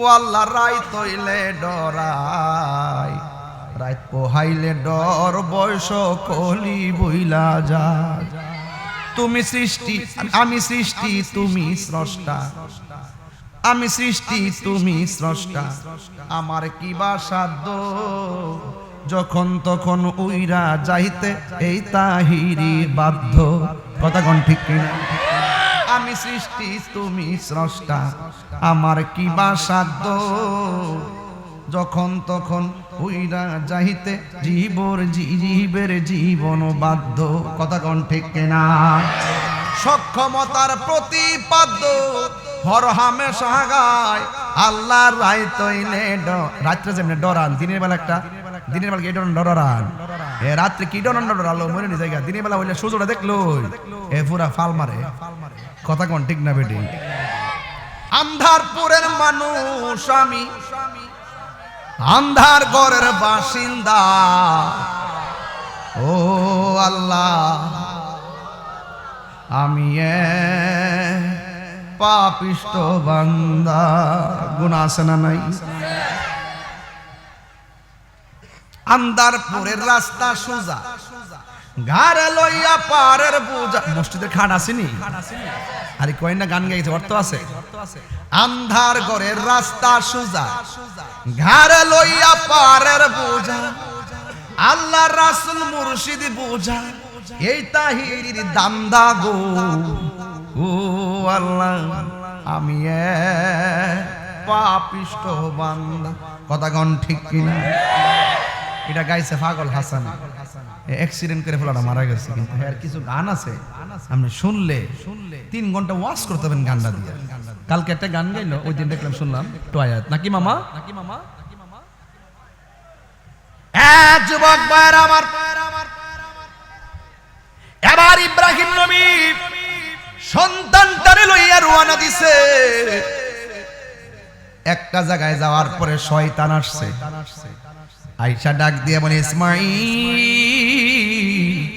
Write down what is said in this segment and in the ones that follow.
ও আল্লাহ রাই তৈলে ডরাই রাত পোহাইলে ডর, বয়স কলি বইলা যায়। তুমি সৃষ্টি, আমি সৃষ্টি, তুমি স্রষ্টা। আমি সৃষ্টি, তুমি স্রষ্টা। আমার কি বা সাধ্য? যখন তখন উইরা যাইতে এই তাহিরি বাধ্য। কথা কোন ঠিক কিনা? আমি সৃষ্টি, তুমি স্রষ্টা। আমার কি বা সাধ্য? যখন তখন উইরা যাইতে জীবর জীবের জীবন বাধ্য। কথা কোন ঠিক কিনা? সক্ষমতার প্রতিপাদ্য হর হামে সাগায় আল্লাহ রায় তৈলে রাত্রে যেমনি ডরান দিনের বেলা একটা দিনের বেলা ডরান এ রাত্রে কি ডরান ডরালো মরে নি জায়গা দিনের বেলা হইলে সূর্যটা দেখল। এ পুরা ফাল মারে। কথা কোন ঠিক না বেটি? আন্ধারপুরের মানুষ আমি, আন্ধার ঘরের বাসিন্দা। ও আল্লাহ, আমি এক পাপিষ্ট বান্দা। গুণ আছে না নাই? আন্দারপুরের রাস্তা সোজা। ঘাড়ে লইয়া পারের বুঝা। মসজিদে খাট আসেনি? আরে কয় না, গান গাইছে, অর্থ আছে? আন্ধার ঘরের রাস্তা সোজা। ঘাড়ে লইয়া পারের বুঝা। আল্লাহ রাসুল মুর্শিদ বুঝা। এই তাহিরির দান্দা গো। ও আল্লাহ, আমি পাপিষ্ট বান্দা। কথা গন ঠিক কিনা? এটা গাইছে পাগল হাসান। অ্যাক্সিডেন্ট করে ফেলাটা মারা গেছে, কিন্তু এর কিছু গান আছে। আপনি শুনলে শুনলে তিন ঘণ্টা ওয়াশ করতে পারেন গানটা দিয়ে। কালকে একটা গান গাইলো, ওই দিন দেখলাম শুনলাম টয়াত নাকি মামা? নাকি মামা যুবক ভাইয়ের আমার, এবার ইব্রাহিম নবী সন্তানটারে লইয়া রওনা দিছে। একটা জায়গায় যাওয়ার পরে শয়তান আসছে। আইসা ডাক দিয়ে বলে ইসমাইল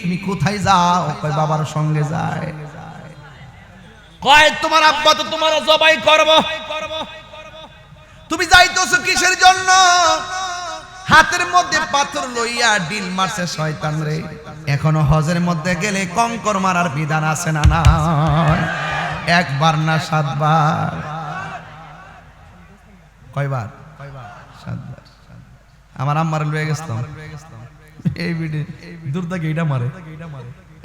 তুমি কোথায় যাও? কয় বাবার সঙ্গে যায়। কয় তোমার আব্বা তো তোমার জবাই করব। তুমি যাইতেছো কিসের জন্য? হাতের মধ্যে পাথর লইয়া ডিল মারছে শয়তান রে। এখনও হজের মধ্যে গেলে কঙ্কর মারার বিধান আছে না না একবার না সাতবার। কয়বার? সাতবার। আমার আম্মার লয়ে গেছিলাম। এই বিডে দূর থেকে এইটা মারে।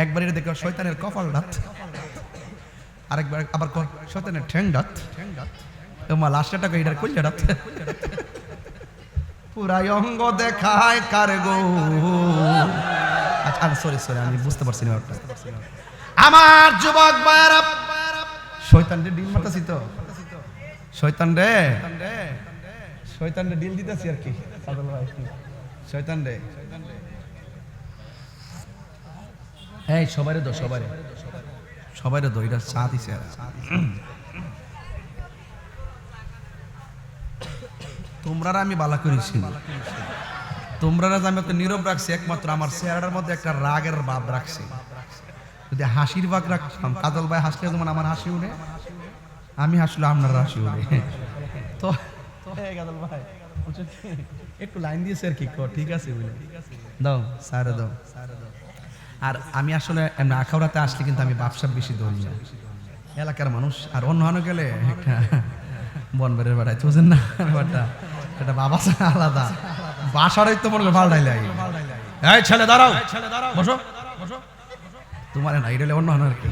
একবার এটা দেখো শয়তানের কপাল ডাত। আরেকবার আবার শয়তানের ঠ্যাং ডাত। তোমার লাস্টটা কই এটার কইলা ডাত। পুরাই অঙ্গ দেখায় কার গো? আচ্ছা সরি সরি আমি বুঝতে পারছি না। আমার যুবক ভাইয়েরা শয়তান রে ডিল মারতাছি তো। শয়তান রে। শয়তান রে ডিল দিতেছি আর কি, পাগল ভাই। শয়তান রে এই সবারে দো সবারে সবারে দো এটা চা দিছে আর। তোমরা আমি বালা করেছি। তোমরা আমি একটা নীরব রাখছি, একমাত্র আমার চেহারার মধ্যে একটা রাগের ভাব রাখছি। যদি হাসির ভাগ রাখতাম, কাজল ভাই হাসলে যেমন আমার হাসি উঠে আমি হাসলে আপনার হাসি উঠে তো একটু লাইন দিয়েছে আর কি ঠিক আছে বুঝলে দাও সারে দাও। আর আমি আসলে এমনি আখাউড়াতে আসলে কিন্তু আমি ব্যবসা বেশি ধরি না। এলাকার মানুষ, আর অন্য অন্য গেলে একটা বনবেরের বেড়ায় চোজেন না? ব্যাপারটা, এটা বাবা আলাদা। বাসারই তো মনে পাল্টাই লাগে এই ছেলে, দাঁড়াও। বসো। তোমার না এটা অন্য অন্য আর কি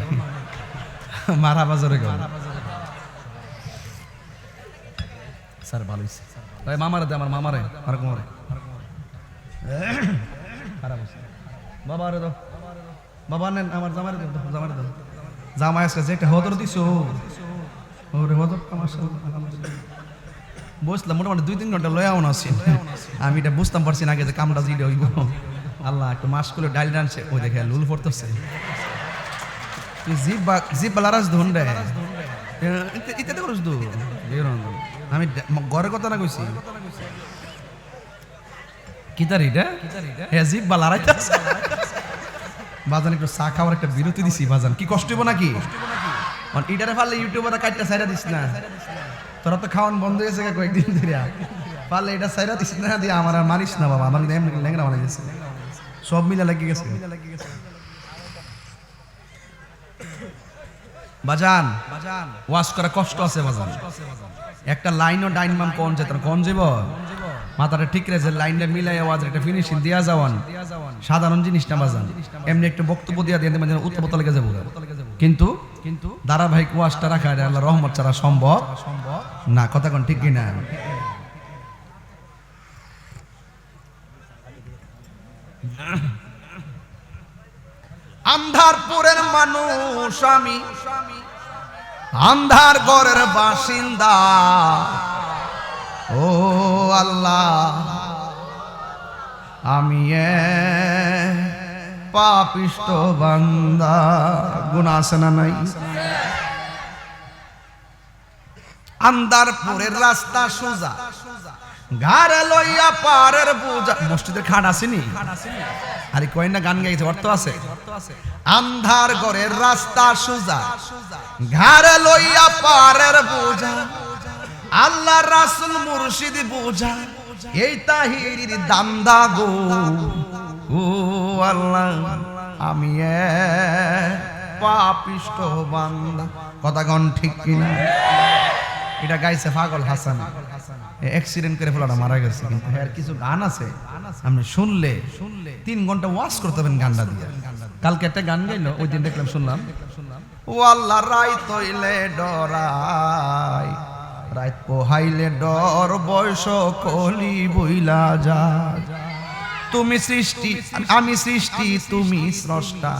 মারা বাজারে গেল। স্যার, ভালো হয়েছে ভাই, মামারে দে, আমার মামারে আর কোমারে খারাপ আছে বাবা আরে দাও। বাবা নেন, আমার জামারে দাও জামারে দাও। জামাই আজকে যে একটা হদর দিছো। ওরে হদর আমার বসলাম, মোটামুটি দুই তিন ঘণ্টা লয়াও না আমি এটা বুঝতাম পারছি না আগে যে কামটা জিডে হইব। আল্লাহ, একটু মাস করে ডাইল ডানছে ওই দেখে লুল পড়তেছে। তুই জিপ বা জিপ বালারাজ ধন রে। ইত্যাদি করিস দু আমি ঘরের কথা না কইছি। কিতার এটা হ্যাঁ জিপ বালারাইতে বাজান, একটু চা খাওয়ার একটা বিরতি দিছি, বাজান। কি কষ্ট হইব নাকি? ইটারে ফালে ইউটিউবারে কাটটা সাইরা দিস না। তোরা তো খাওয়ান বন্ধ হয়েছে কয়েকদিন ধরে। পারলে এটা সাইরা দিস না, দিয়ে আমার আর মারিস না, বাবা। আমার এমনি ল্যাংরা বানাই গেছে সব মিলে লেগে গেছে। বাজান বাজান, ওয়াশ করা কষ্ট আছে, বাজান। একটা লাইনও ডাইন মাম কোন যেত কোন যাব মাথাটা ঠিক রেখে লাইনটা মিলাই আওয়াজ একটা ফিনিশিং দিয়া যাওয়ান। সাধারণ জিনিস না বাজান। এমনি একটা বক্তব্য দিয়া দিয়ে মানে উত্তপ্ত লেগে যাব। কিন্তু কিন্তু ধারাবাহিক ওয়াশটা রাখা আল্লাহ রহমত ছাড়া সম্ভব না। কথা কোন ঠিক কিনা? আন্ধারপুরের মানুষ আমি আন্ধার গড়ের বাসিন্দা। ও আল্লাহ, আমি পাপিষ্ট বান্দা। গুণ আছে না নাই? আন্দারপুরের রাস্তা সোজা। ঘাড়ে লইয়া পারের বুঝা মসজিদের খাট আসেনি? আরে কয় না, গান গাইছে অর্থ আছে? আন্ধার ঘরের রাস্তা সোজা। ঘাড়ে লইয়া পারের বুঝা আল্লাহ রাসুল মুর্শিদ বুঝা এই তাহিরির দান্দা গো। ও আল্লাহ, আমি পাপিষ্ট বান্দা। কথা গণ ঠিক কিনা? এটা গাইছে পাগল হাসান। অ্যাক্সিডেন্ট করে ফেলাটা মারা গেছে, কিন্তু এর কিছু গান আছে, আপনি শুনলে শুনলে তিন ঘণ্টা ওয়াশ করতে পারেন গানটা দিয়ে। কালকে একটা গান গাইলো, ওই দিন দেখলাম, শুনলাম। ও আল্লাহ রাই তৈলে ডরাই রাত পোহাইলে ডর, বয়স কলি বইলা যায়। তুমি সৃষ্টি, আমি সৃষ্টি, তুমি স্রষ্টা।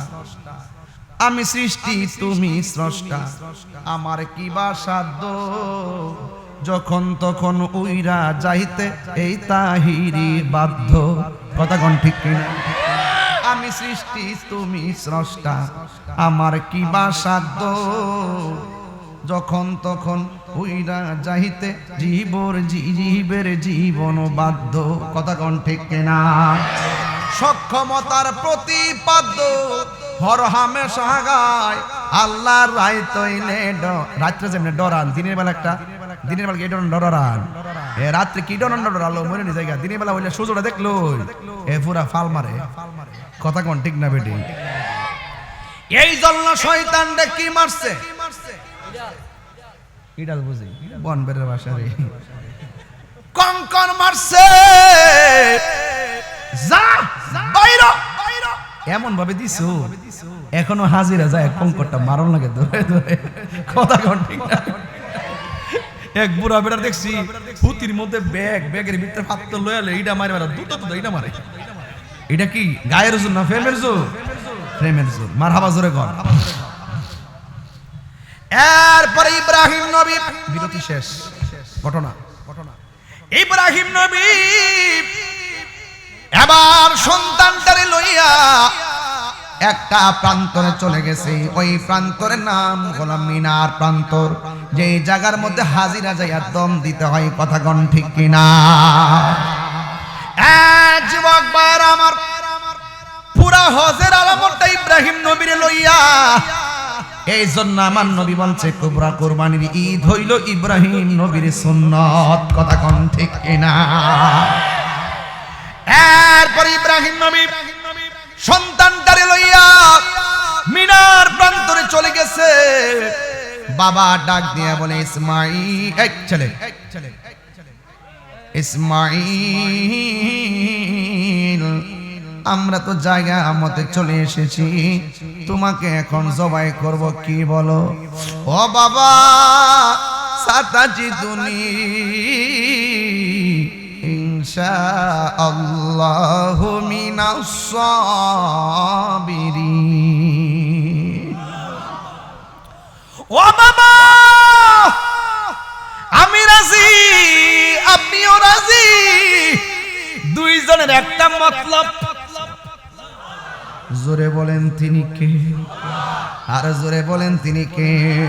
আমি সৃষ্টি, তুমি স্রষ্টা। আমার কি বা সাধ্য? যখন তখন উইরা যাইতে এই তাহিরি বাধ্য। কথা কোন ঠিক কিনা? আমি সৃষ্টি, তুমি স্রষ্টা। আমার কি বা সাধ্য? যখন তখন উইরা যাইতে জীবর জীবের জীবন বাধ্য। কথা কোন ঠিক কিনা? সক্ষমতার প্রতিপাদ্য হর হামে সাগায় আল্লাহ রায় রাত্রে যেমনি ডরান, দিনের বেলা একটা। দিনের বেলা কি ডরান ডরান এ রাত্রে কি ডরান ডরালো মরে নি জায়গা। দিনের বেলা হইলে সূর্যটা দেখল এ পুরা ফাল মারে। কথা কোন ঠিক না বেটি? এই জন্য শয়তান রে কি মারছে? ইডাল বুঝি। বন বেরের বাসা রে। কঙ্কন মারছে। যা, বাইরা। এমন ভাবে দিছো। এখনও হাজিরা যায় কঙ্করটা মারণ লাগে ধরে ধরে কথা কন ঠিক না? এক বুড়া বেড়া দেখছি, পুতির মধ্যে ব্যাগ, ব্যাগের ভিতরে হাত লয়ালে এইটা মারে মারে, দুটো তো এইটা মারে। এটা কি, গায়ের জোর না ফ্রেমের জোর? ফ্রেমের জোর মার হাবা জোরে কর। এরপরে ইব্রাহিম নবী, বিরতি শেষ ঘটনা ঘটনা। ইব্রাহিম নবী, এবার সন্তানটারে লইয়া একটা প্রান্তরে চলে গেছে। ওই প্রান্তরের নাম গোলাম মিনার প্রান্তর। যে জায়গার মধ্যে হাজিরা যাইয়া দম দিতে হয়, কথা ঠিক কিনা? আমার পুরা হজের আলামতটা ইব্রাহিম নবীরে লইয়া এই জন্য আমার নবী বলছে, কুবরা কোরবানির ঈদ হইল ইব্রাহিম নবীর সুন্নত কথা কোন ঠিক কিনা? এরপর ইব্রাহিম নবী সন্তানটারে লইয়া মিনার প্রান্তরে চলে গেছে। বাবা ডাক দিয়া বলে ইসমাইল এক ছেলে ইসমাইল আমরা তো জায়গা মতে চলে এসেছি। তোমাকে এখন জবাই করব, কি বলো? ও বাবা সাতাজি দুনি সাবিরিন। ও বাবা আমি রাজি, আপনিও রাজি? দুইজনের একটা মতলব। জোরে বলেন তিনি কে? আর জোরে বলেন তিনি কে?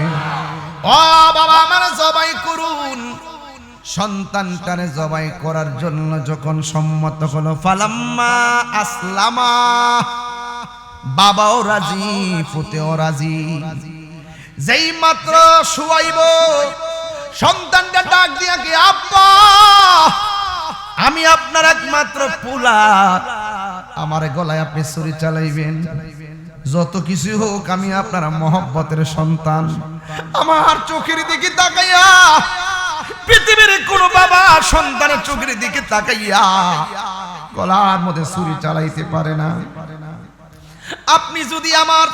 ও বাবা, আমার সন্তানটারে জবাই করার জন্য যখন সম্মত হলো, ফালাম্মা আসলামা। বাবাও রাজি ফুতেও রাজি। যেই মাত্র শুয়াইব, সন্তানটা ডাক দিয়া কি, আব্বা, আমি আপনার একমাত্র পুলা। আমার গলায় আপনি ছুরি চালাইবেন। যত কিছু হোক, আমি আপনার মহব্বতের সন্তান। আমার চোখের দিকে তাকাইয়া পৃথিবীর কোন বাবা সন্তানের চোখের দিকে তাকাইয়া গলার মধ্যে ছুরি চালাইতে পারে না। আপনি যদি আমার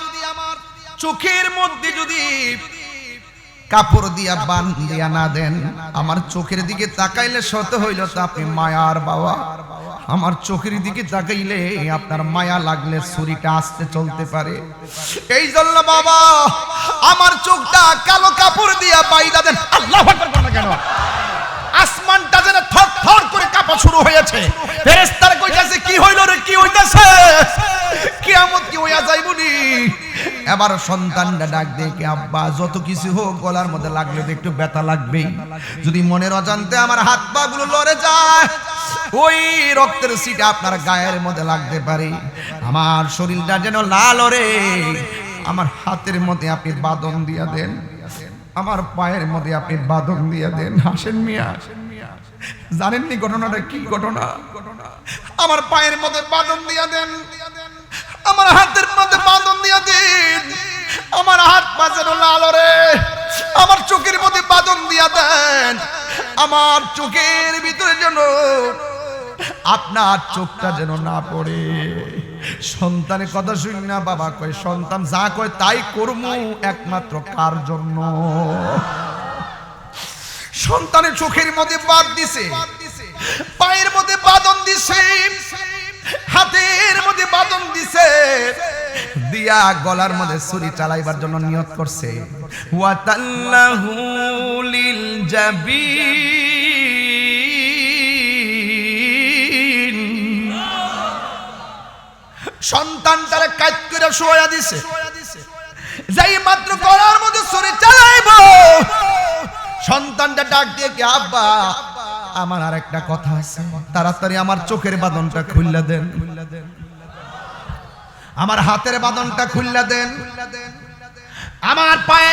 চোখের মধ্যে যদি কাপড় দিয়া বান দিয়া না দেন, আমার চোখের দিকে তাকাইলে শত হইল তো আপনি মায়ার বাবা। আমার চোখের দিকে তাকাইলে আপনার মায়া লাগলে ছুরিটা আসতে চলতে পারে। এই জন্য বাবা, আমার চোখটা কালো কাপড় দিয়া বাইদা দেন। আল্লাহ কেন? আসমানটা যেন থর থর করে কাঁপা শুরু হয়েছে। ফেরেশতারা কইতাছে, কি হইল রে, কি হইতাছে? কিয়ামত কি হইয়া যাইবনি? এবার সন্তানটা ডাক কি, আব্বা, যত কিছু হোক, গলার মধ্যে লাগলে তো একটু ব্যথা লাগবেই। যদি মনের অজান্তে আমার হাত পা গুলো লড়ে যায় ওই রক্তের সিটা আপনার গায়ের মধ্যে লাগতে পারে। আমার শরীরটা যেন লাল ওরে আমার হাতের মধ্যে আপনি বাদন দিয়া দেন। আমার পায়ের মধ্যে আপনি বাদন দিয়ে দেন। হাসেন মিয়া। জানেননি ঘটনাটা কি ঘটনা? আমার পায়ের মধ্যে বাদন দিয়া দেন। আমার হাতের মধ্যে বাদন দিয়া দিন। আমার হাত পা যেন লাল রে। আমার চোখের মধ্যে বাদন দিয়া দেন। আমার চোখের ভিতরে যেন আপনার চোখটা যেন না পড়ে। সন্তানের কথা শুনি না, বাবা কয়, সন্তান যা কয় তাই করমু, একমাত্র কার জন্য? সন্তানের চোখের মধ্যে বাদ দিছে, পায়ের মধ্যে বাদন দিছে, হাতের মধ্যে বাদন দিছে, দিয়া গলার মধ্যে ছুরি চালাইবার জন্য নিয়ত করছে। ওয়াতাল্লাহু লিল জাবিন সন্তানটারে কাজ করে শোয়া দিছে। যাই মাত্র করার মধ্যে সরে চালাইব সন্তানটা ডাক দিয়ে কি আব্বা আমার আর একটা কথা আছে। তাড়াতাড়ি আমার চোখের বাদনটা খুললে দেন। আমার হাতের বাদনটা খুললে দেন। আমার পায়ের